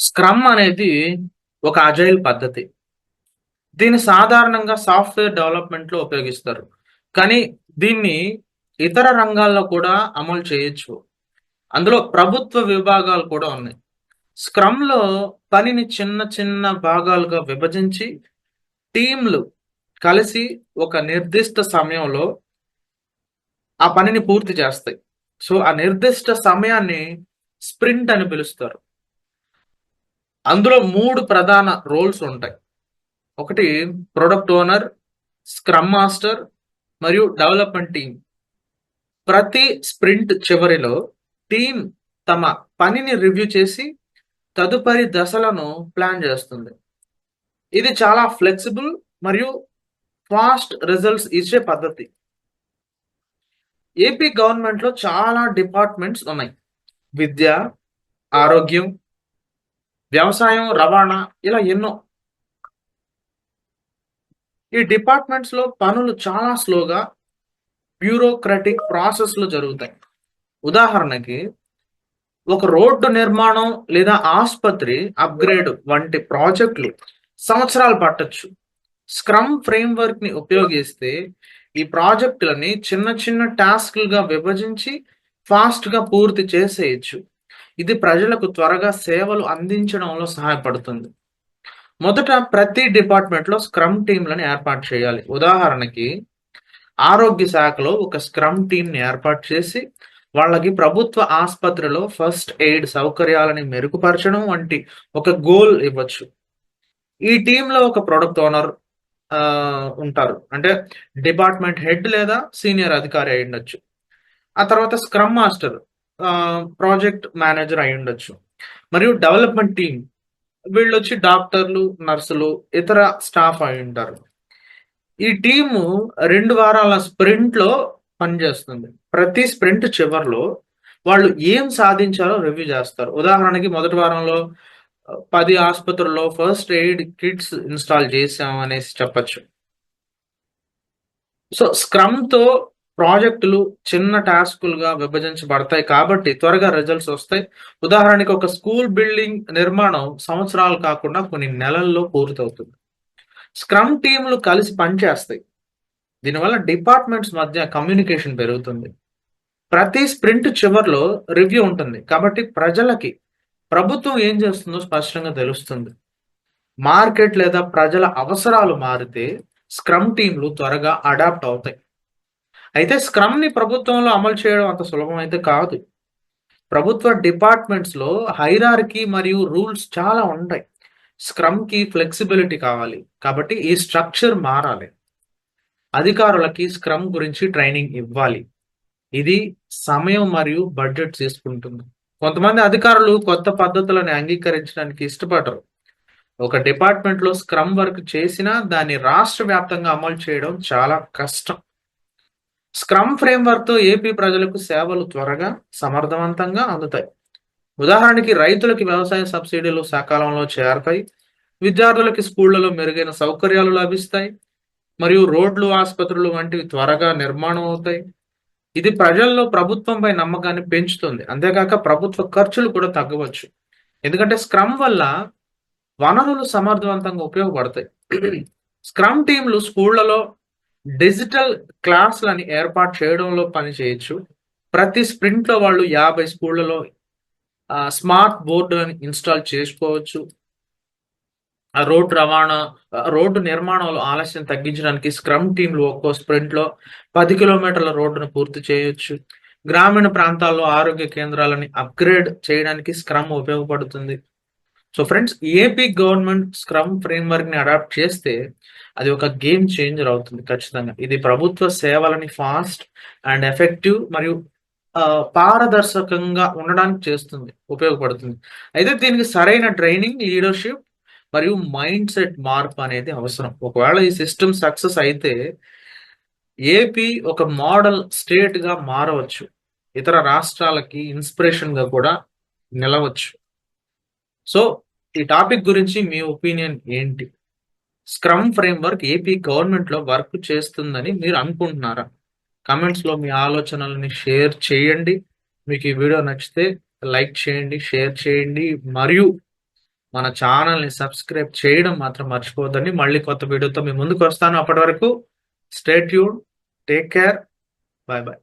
Scrum అనేది ఒక agile పద్ధతి. దీన్ని సాధారణంగా సాఫ్ట్‌వేర్ డెవలప్‌మెంట్‌లో ఉపయోగిస్తారు. కానీ దీన్ని ఇతర రంగాల్లో కూడా అమలు చేయొచ్చు. అందులో ప్రభుత్వ విభాగాలు కూడా ఉన్నాయి. స్క్రమ్‌లో పనిని చిన్న చిన్న భాగాలుగా విభజించి టీంలు కలిసి ఒక నిర్దిష్ట సమయంలో ఆ పనిని పూర్తి చేస్తాయి. సో, ఆ నిర్దిష్ట సమయాన్ని స్ప్రింట్ అని పిలుస్తారు. అందులో మూడు ప్రధాన రోల్స్ ఉంటాయి. ఒకటి ప్రొడక్ట్ ఓనర్, స్క్రమ్ మాస్టర్ మరియు డెవలప్‌మెంట్ టీమ్. ప్రతి స్ప్రింట్ చివరిలో టీమ్ తమ పనిని రివ్యూ చేసి తదుపరి దశలను ప్లాన్ చేస్తుంది. ఇది చాలా ఫ్లెక్సిబుల్ మరియు ఫాస్ట్ రిజల్ట్స్ ఇచ్చే పద్ధతి. ఏపీ గవర్నమెంట్‌లో చాలా డిపార్ట్‌మెంట్స్ ఉన్నాయి. విద్య, ఆరోగ్యం, వ్యవసాయం, రవాణా ఇలా ఎన్నో. ఈ డిపార్ట్‌మెంట్స్‌లో పనులు చాలా స్లోగా బ్యూరోక్రాటిక్ ప్రాసెస్లో జరుగుతాయి. ఉదాహరణకి ఒక రోడ్డు నిర్మాణం లేదా ఆసుపత్రి అప్‌గ్రేడ్ వంటి ప్రాజెక్టులు సంవత్సరాలు పట్టచ్చు స్క్రమ్ ఫ్రేమ్‌వర్క్‌ని ఉపయోగిస్తే ఈ ప్రాజెక్టులని చిన్న చిన్న టాస్క్‌లుగా విభజించి ఫాస్ట్‌గా పూర్తి చేసేయొచ్చు. ఇది ప్రజలకు త్వరగా సేవలు అందించడంలో సహాయపడుతుంది. మొదట ప్రతి డిపార్ట్‌మెంట్‌లో స్క్రమ్ టీంలను ఏర్పాటు చేయాలి. ఉదాహరణకి ఆరోగ్య శాఖలో ఒక స్క్రమ్ టీంని ఏర్పాటు చేసి వాళ్ళకి ప్రభుత్వ ఆసుపత్రిలో ఫస్ట్ ఎయిడ్ సౌకర్యాలని మెరుగుపరచడం వంటి ఒక గోల్ ఇవ్వచ్చు. ఈ టీంలో ఒక ప్రొడక్ట్ ఓనర్ ఉంటారు. అంటే డిపార్ట్‌మెంట్ హెడ్ లేదా సీనియర్ అధికారి అయ్యుండొచ్చు. ఆ తర్వాత స్క్రమ్ మాస్టర్ ప్రాజెక్ట్ మేనేజర్ అయి ఉండొచ్చు మరియు డెవలప్‌మెంట్ టీమ్ వీళ్ళొచ్చి డాక్టర్లు, నర్సులు, ఇతర స్టాఫ్ అయ్యుంటారు. ఈ టీము రెండు వారాల స్ప్రింట్‌లో పనిచేస్తుంది. ప్రతి స్ప్రింట్ చివర్లో వాళ్ళు ఏం సాధించాలో రివ్యూ చేస్తారు. ఉదాహరణకి మొదటి వారంలో పది ఆసుపత్రుల్లో ఫస్ట్ ఎయిడ్ కిట్స్ ఇన్‌స్టాల్ చేశాం అనేసి చెప్పొచ్చు. సో, స్క్రమ్‌తో ప్రాజెక్టులు చిన్న టాస్కులుగా విభజించబడతాయి కాబట్టి త్వరగా రిజల్ట్స్ వస్తాయి. ఉదాహరణకి ఒక స్కూల్ బిల్డింగ్ నిర్మాణం సంవత్సరాలు కాకుండా కొన్ని నెలల్లో పూర్తవుతుంది. స్క్రమ్ టీంలు కలిసి పనిచేస్తాయి. దీనివల్ల డిపార్ట్‌మెంట్స్ మధ్య కమ్యూనికేషన్ పెరుగుతుంది. ప్రతి స్ప్రింట్ చివర్లో రివ్యూ ఉంటుంది. కాబట్టి ప్రజలకి ప్రభుత్వం ఏం చేస్తుందో స్పష్టంగా తెలుస్తుంది. మార్కెట్ లేదా ప్రజల అవసరాలు మారితే స్క్రమ్ టీంలు త్వరగా అడాప్ట్ అవుతాయి. అయితే స్క్రమ్‌ని ప్రభుత్వంలో అమలు చేయడం అంత సులభం అయితే కాదు. ప్రభుత్వ డిపార్ట్‌మెంట్స్‌లో హైరార్కీ మరియు రూల్స్ చాలా ఉంటాయి. స్క్రమ్‌కి ఫ్లెక్సిబిలిటీ కావాలి. కాబట్టి ఈ స్ట్రక్చర్ మారాలి. అధికారులకి స్క్రమ్ గురించి ట్రైనింగ్ ఇవ్వాలి. ఇది సమయం మరియు బడ్జెట్ తీసుకుంటుంది. కొంతమంది అధికారులు కొత్త పద్ధతులను అంగీకరించడానికి ఇష్టపడరు. ఒక డిపార్ట్‌మెంట్‌లో స్క్రమ్ వర్క్ చేసినా దాన్ని రాష్ట్ర వ్యాప్తంగా అమలు చేయడం చాలా కష్టం. స్క్రమ్ ఫ్రేమ్‌వర్క్‌తో ఏపీ ప్రజలకు సేవలు త్వరగా, సమర్థవంతంగా అందుతాయి. ఉదాహరణకి రైతులకి వ్యవసాయ సబ్సిడీలు సకాలంలో చేరతాయి. విద్యార్థులకి స్కూళ్ళలో మెరుగైన సౌకర్యాలు లభిస్తాయి. మరియు రోడ్లు, ఆసుపత్రులు వంటివి త్వరగా నిర్మాణం అవుతాయి. ఇది ప్రజల్లో ప్రభుత్వంపై నమ్మకాన్ని పెంచుతుంది. అంతేకాక ప్రభుత్వ ఖర్చులు కూడా తగ్గవచ్చు. ఎందుకంటే స్క్రమ్ వల్ల వనరులు సమర్థవంతంగా ఉపయోగపడతాయి. స్క్రమ్ టీంలు స్కూళ్ళలో డిజిటల్ క్లాస్‌లని ఏర్పాటు చేయడంలో పని చేయొచ్చు. ప్రతి స్ప్రింట్‌లో వాళ్ళు యాభై స్కూళ్ళలో స్మార్ట్ బోర్డులను ఇన్‌స్టాల్ చేసుకోవచ్చు. ఆ రోడ్డు రవాణా రోడ్డు నిర్మాణంలో ఆలస్యం తగ్గించడానికి స్క్రమ్ టీంలు ఒక్కో స్ప్రింట్‌లో పది కిలోమీటర్ల రోడ్డును పూర్తి చేయొచ్చు. గ్రామీణ ప్రాంతాల్లో ఆరోగ్య కేంద్రాలని అప్‌గ్రేడ్ చేయడానికి స్క్రమ్ ఉపయోగపడుతుంది. So friends AP government scrum ఫ్రేమ్‌వర్క్‌ని adopt చేస్తే అది ఒక గేమ్ చేంజర్ అవుతుంది ఖచ్చితంగా. ఇది ప్రభుత్వ సేవలని ఫాస్ట్ అండ్ ఎఫెక్టివ్ మరియు పారదర్శకంగా ఉండడానికి చేస్తుంది. ఉపయోగపడుతుంది. అయితే దీనికి సరైన ట్రైనింగ్, లీడర్‌షిప్ మరియు మైండ్ సెట్ మార్పు అనేది అవసరం. ఒకవేళ ఈ సిస్టమ్ సక్సెస్ అయితే ఏపీ ఒక మోడల్ స్టేట్‌గా మారవచ్చు. ఇతర రాష్ట్రాలకి ఇన్‌స్పిరేషన్‌గా కూడా నిలవచ్చు. సో, ఈ టాపిక్ గురించి మీ ఒపీనియన్ ఏంటి? స్క్రమ్ ఫ్రేమ్‌వర్క్ ఏపీ గవర్నమెంట్‌లో వర్క్ చేస్తుందని మీరు అనుకుంటున్నారా? కమెంట్స్లో మీ ఆలోచనలని షేర్ చేయండి. మీకు ఈ వీడియో నచ్చితే లైక్ చేయండి, షేర్ చేయండి. మరియు మన ఛానల్ని సబ్స్క్రైబ్ చేయడం మాత్రం మర్చిపోవద్దండి. మళ్ళీ కొత్త వీడియోతో మీ ముందుకు వస్తాను అప్పటి వరకు. Stay tuned take care bye bye